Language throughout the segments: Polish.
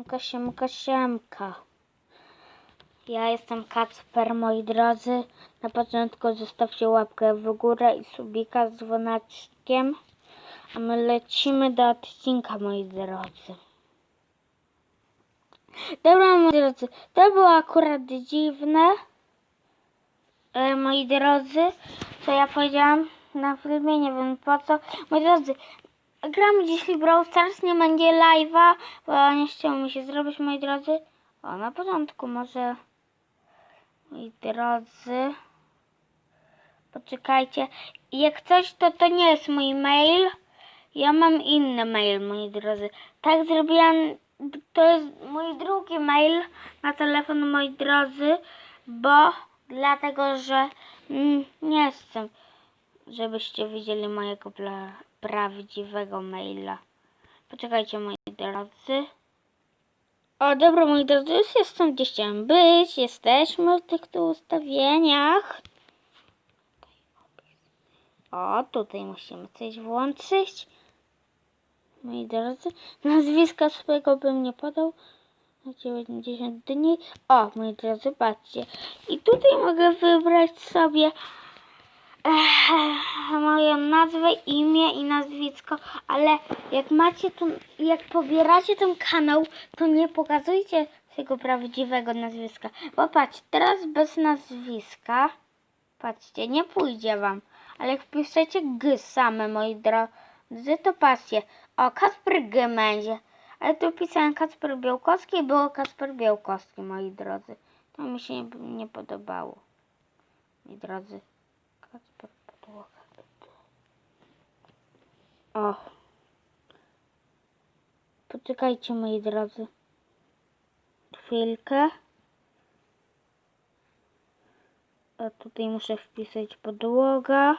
Siemka, siemka, siemka. Ja jestem Kacper, moi drodzy. Na początku zostawcie łapkę w górę i subika z dzwoneczkiem. A my lecimy do odcinka, moi drodzy. Dobra, moi drodzy, to było akurat dziwne. E, moi drodzy, co ja powiedziałam na filmie, nie wiem po co. Moi drodzy, gramy dzisiaj Brawl Stars, nie będzie live'a, bo nie chciało mi się zrobić, moi drodzy. O, na początku może, moi drodzy, poczekajcie. Jak coś, to to nie jest mój mail. Ja mam inny mail, moi drodzy. Tak zrobiłam, to jest mój drugi mail na telefon, moi drodzy, bo dlatego, że mm, nie chcę, żebyście widzieli mojego pla- prawdziwego maila. Poczekajcie, moi drodzy. O, dobra, moi drodzy, już jestem, gdzie chciałem być. Jesteśmy w tych tu ustawieniach. O, tutaj musimy coś włączyć. Moi drodzy, nazwiska swojego bym nie podał. Na 90 dni. O, moi drodzy, patrzcie. I tutaj mogę wybrać sobie Moją nazwę, imię i nazwisko, ale jak macie tu, jak pobieracie ten kanał, to nie pokazujcie swojego prawdziwego nazwiska. Bo patrz, teraz bez nazwiska, patrzcie, nie pójdzie wam, ale jak wpiszecie G same, moi drodzy, to patrzcie, o, Kasper G będzie, ale tu pisałem Kasper Białkowski i było Kasper Białkowski, moi drodzy. To mi się nie, nie podobało, moi drodzy. Kacper podłoga. O. Poczekajcie moi drodzy. Chwilkę. A tutaj muszę wpisać podłoga.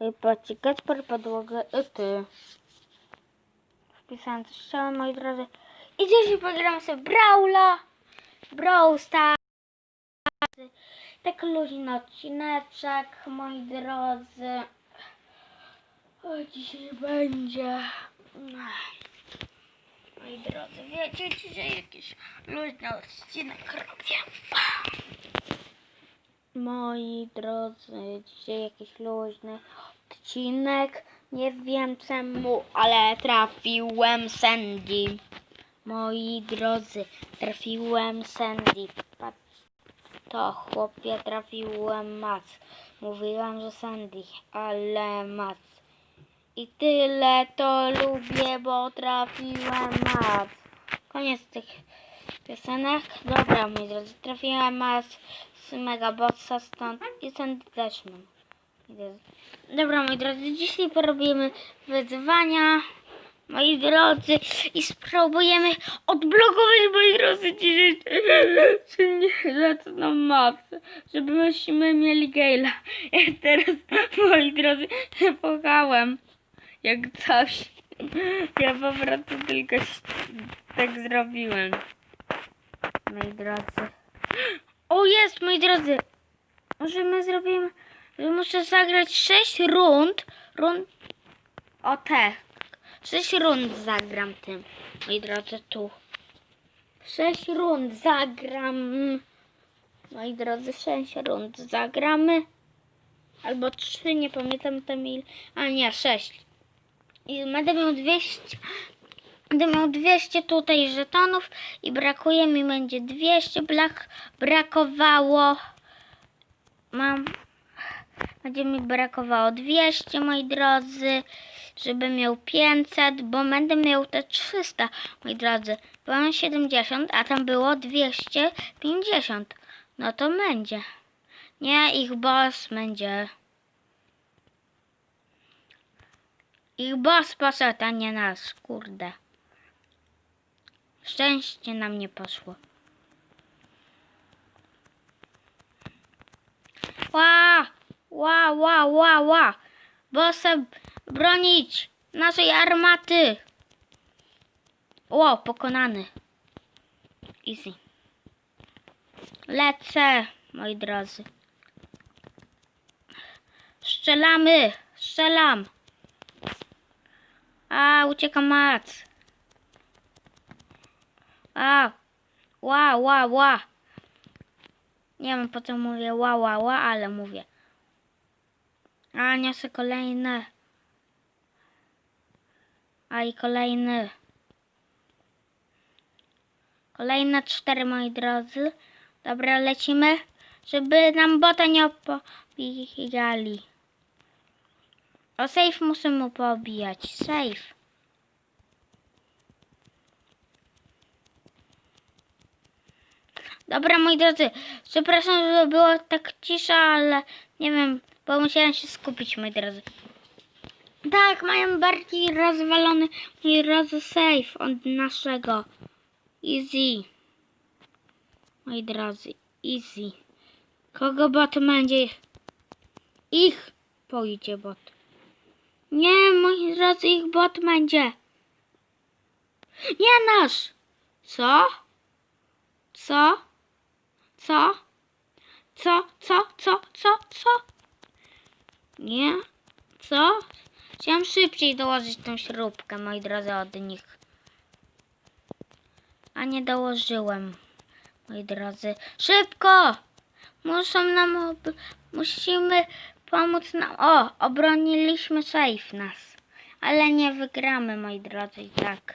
Oj, patrzcie, Kacper podłoga i ty. Wpisałem coś chciałem, moi drodzy. I dzisiaj pogram sobie Brawla. Brawl Stars tak luźny odcineczek, moi drodzy. O, dzisiaj będzie. Moi drodzy, wiecie, dzisiaj jakiś luźny odcinek robię. Moi drodzy, dzisiaj jakiś luźny odcinek. Nie wiem czemu, ale trafiłem Sandy. Moi drodzy, trafiłem Sandy. To chłopie trafiłem mac. Mówiłam, że Sandy, ale mac. I tyle to lubię, bo trafiłem mac. Koniec tych piosenek. Dobra, moi drodzy, trafiłem mac z Megaboxa stąd i Sandy też mam. Dobra, moi drodzy, dzisiaj porobimy wyzwania. Moi drodzy, i spróbujemy odblokować, moi drodzy, dzisiaj na mapę, żebyśmy mieli Gale'a. Ja teraz, moi drodzy, się płakałem, jak coś. Ja po prostu tylko tak zrobiłem. Moi drodzy. O, jest, moi drodzy. Może my zrobimy, muszę zagrać 6 rund, rund, o te, Sześć rund zagram tym, moi drodzy, tu. Sześć rund zagram. Moi drodzy, sześć rund zagramy. Albo trzy, nie pamiętam tam ile. A nie, sześć. I będę miał 200. Będę miał 200 tutaj żetonów i brakuje mi będzie 200. Brak, brakowało. Mam będzie mi brakowało 200, moi drodzy, żeby miał 500, bo będę miał te 300, moi drodzy. Mam 70, a tam było 250. No to będzie. Nie, ich boss będzie. Ich boss poszedł, a nie nas, kurde. Szczęście nam nie poszło. Ła! Ła, ła, ła, ła! Bossa bronić naszej armaty! Ło, pokonany. Easy. Lecę, moi drodzy. Strzelamy! Strzelam! A, ucieka mac. A, ła, ła, ła. Nie wiem po co mówię ła, ła, ła, ale mówię. A, niosę kolejne. A i kolejny. Kolejne cztery, moi drodzy. Dobra, lecimy, żeby nam bota nie opobijali. O, safe musimy pobijać. Safe. Dobra, moi drodzy, przepraszam, że było tak cisza, ale nie wiem, bo musiałem się skupić, moi drodzy. Tak, mają bardziej rozwalony, moi drodzy, safe od naszego. Easy. Moi drodzy, easy. Kogo bot będzie? Ich pójdzie bot. Nie, moi drodzy, ich bot będzie. Nie nasz. Co? Co? Co? Co? Co? Co? Co? Co? Nie? Co? Chciałem szybciej dołożyć tą śrubkę, moi drodzy, od nich. A nie dołożyłem, moi drodzy. Szybko! Muszą nam... Musimy pomóc nam... O! Obroniliśmy safe nas. Ale nie wygramy, moi drodzy, tak.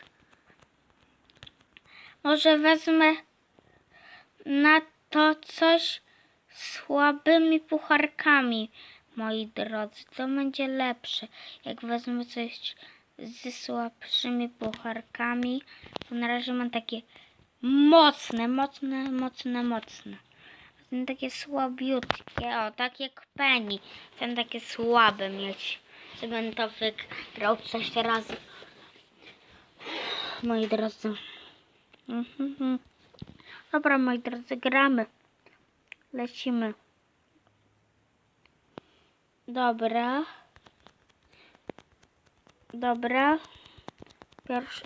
Może wezmę na to coś słabymi pucharkami, moi drodzy. To będzie lepsze. Jak wezmę coś ze słabszymi pucharkami, to na razie mam takie mocne, mocne, mocne, mocne. Ten takie słabiutkie, o, tak jak Penny. Ten takie słabe mieć. Żebym to wygrał coś razy. Moi drodzy. Mhm, mhm. Dobra, moi drodzy, gramy. Lecimy. Dobra. Dobra. Pierwszy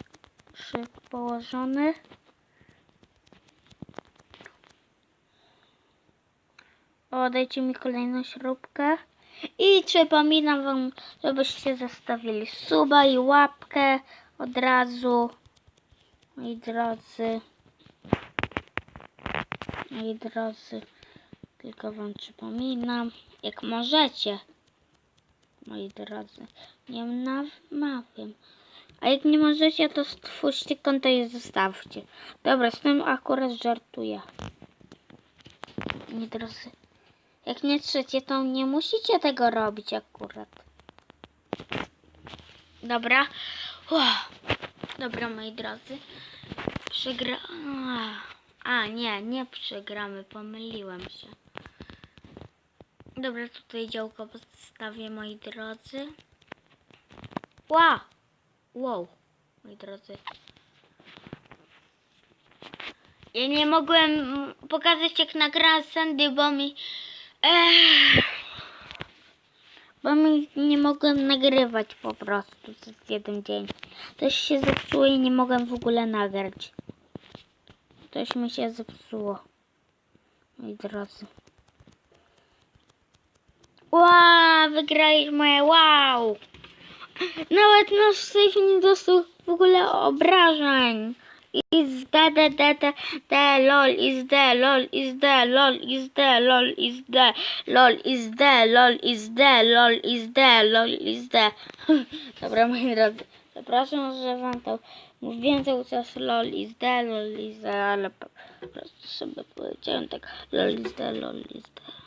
położony. O, dajcie mi kolejną śrubkę. I przypominam wam, żebyście zostawili suba i łapkę od razu. Moi drodzy. Moi drodzy, tylko wam przypominam, jak możecie, moi drodzy, nie namawiam. A jak nie możecie, to stwórzcie konto i zostawcie. Dobra, z tym akurat żartuję. Moi drodzy, jak nie trzecie, to nie musicie tego robić akurat. Dobra. Uff. Dobra, moi drodzy. Przegra... A, nie, nie przegramy, pomyliłem się. Dobra, tutaj działko postawię, moi drodzy. Ła! Wow, moi drodzy. Ja nie mogłem pokazać jak nagrałem Sandy, bo mi... Ech, bo mi nie mogłem nagrywać po prostu przez jeden dzień. Coś się zepsuło i nie mogłem w ogóle nagrać. Coś mi się zepsuło. Moi drodzy. Wow, wygraliśmy, wow! Nawet nasz safe nie dostał w ogóle obrażeń. Is da da da da da lol is da lol is da lol is da lol is da lol is da lol is da lol is da lol is da Dobra moi drodzy, przepraszam, że wam to mówiłem cały czas lol is da lol is da ale po prostu sobie powiedziałem tak lol is da lol is da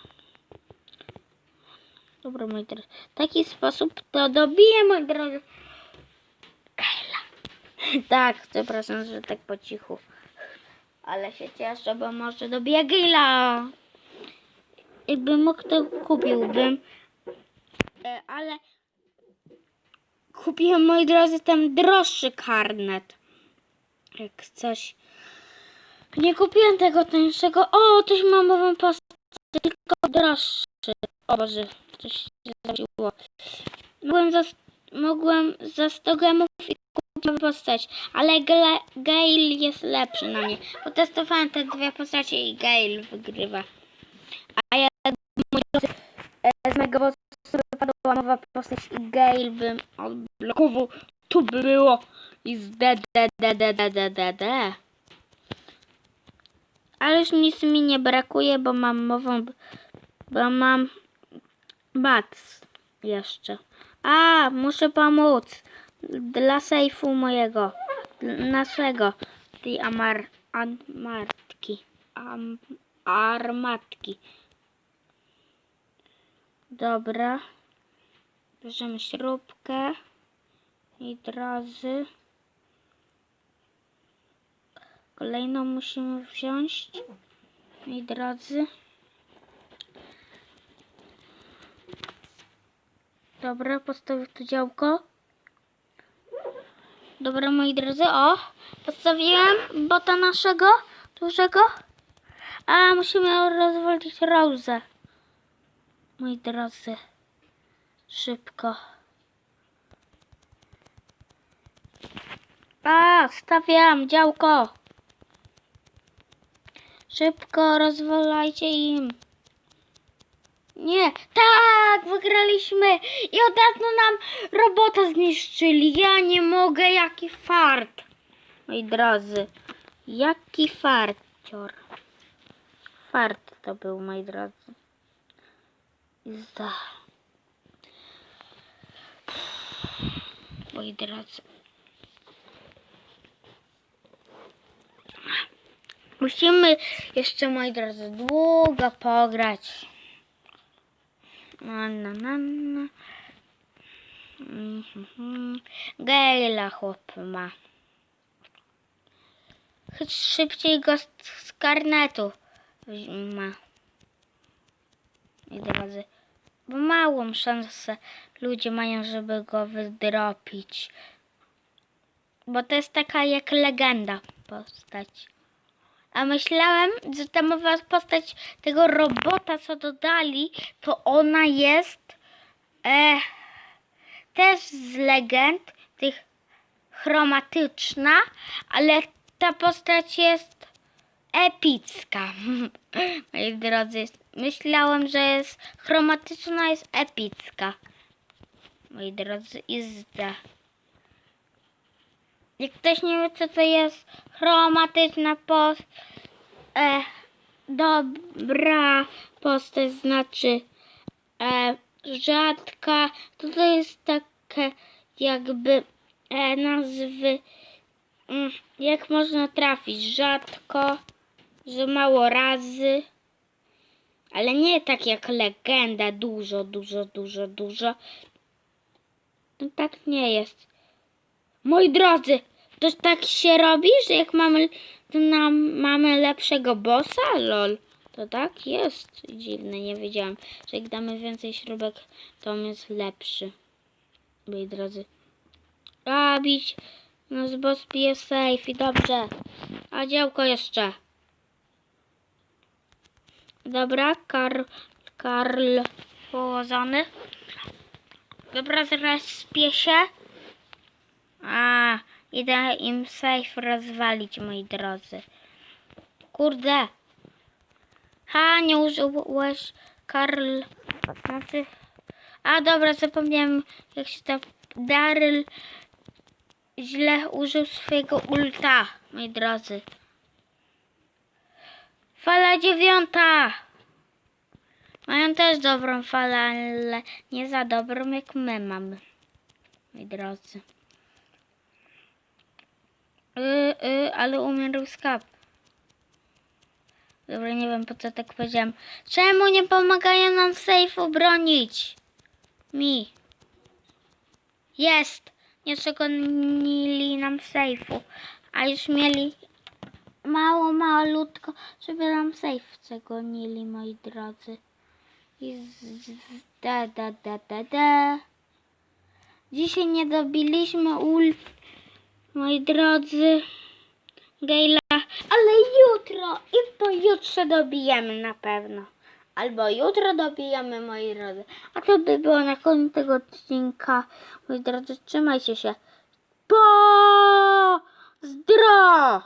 Dobra moi drodzy, w taki sposób to dobiję moi drodzy Kayla tak, przepraszam, że tak po cichu. Ale się cieszę, bo może dobiję grilla. Jakbym mógł, to kupiłbym. E, ale kupiłem, moi drodzy, ten droższy karnet. Jak coś. Nie kupiłem tego tańszego. O, coś mam nową postać, tylko droższy. O Boże, coś się zrobiło. Mogłem za, mogłem za 100 gemów i kupić postać, ale Gale jest lepszy na mnie. Potestowałem te dwie postacie i Gale wygrywa. A ja e, z mego głosu wypadła nowa postać i Gale bym odblokował. Tu by było i z d d d d d d d. Ale już nic mi nie brakuje, bo mam mową, bo mam bac jeszcze. A, muszę pomóc dla sejfu mojego, naszego, tej amar, amartki, am, armatki. Dobra. Bierzemy śrubkę i drodzy. Kolejną musimy wziąć. Moi drodzy. Dobra, postawię tu działko. Dobra, moi drodzy, o, postawiłem bota naszego, dużego. A, musimy rozwalić Rose'ę. Moi drodzy, szybko. A, stawiam działko. Szybko rozwalajcie im. Nie, tak, wygraliśmy i od razu nam robota zniszczyli. Ja nie mogę, jaki fart. Moi drodzy, jaki farcior. Fart to był, moi drodzy. Za. Moi drodzy. Musimy jeszcze, moi drodzy, długo pograć. Na, na, na. Mhm. Gejla chłop ma. Szybciej go z, z karnetu ma. Moi drodzy. Bo małą szansę ludzie mają, żeby go wydropić. Bo to jest taka jak legenda postać. A myślałem, że ta mowa postać tego robota, co dodali, to ona jest e, też z legend, tych chromatyczna, ale ta postać jest epicka. Moi drodzy, myślałem, że jest chromatyczna, jest epicka. Moi drodzy, i zda. Jak ktoś nie wie, co to jest chromatyczna postać, e, dobra postać, znaczy e, rzadka, to to jest takie jakby e, nazwy, mm, jak można trafić rzadko, że mało razy, ale nie tak jak legenda, dużo, dużo, dużo, dużo. No tak nie jest. Moi drodzy, to tak się robi, że jak mamy, to nam, mamy lepszego bossa? Lol. To tak jest. Dziwne, nie wiedziałam, że jak damy więcej śrubek, to on jest lepszy. Moi drodzy. A, bić. Nasz boss bije safe i dobrze. A działko jeszcze. Dobra, Karl, Karl położony. Dobra, zaraz spię się. A, idę im safe rozwalić, moi drodzy. Kurde. Ha, nie użyłeś Karl. Znaczy... A, dobra, zapomniałem, jak się to... Daryl źle użył swojego ulta, moi drodzy. Fala dziewiąta. Mają też dobrą falę, ale nie za dobrą, jak my mamy, moi drodzy. Yy, yy, ale umiarł skap. Dobra, nie wiem po co tak powiedziałem. Czemu nie pomagają nam sejfu bronić? Mi. Jest. Nie przegonili nam sejfu. A już mieli mało, malutko, żeby nam sejf przegonili, moi drodzy. I z, da, da, da, da, da. Dzisiaj nie dobiliśmy ult moi drodzy, Gejla, ale jutro i pojutrze dobijemy na pewno. Albo jutro dobijemy, moi drodzy. A to by było na koniec tego odcinka. Moi drodzy, trzymajcie się. Po zdro!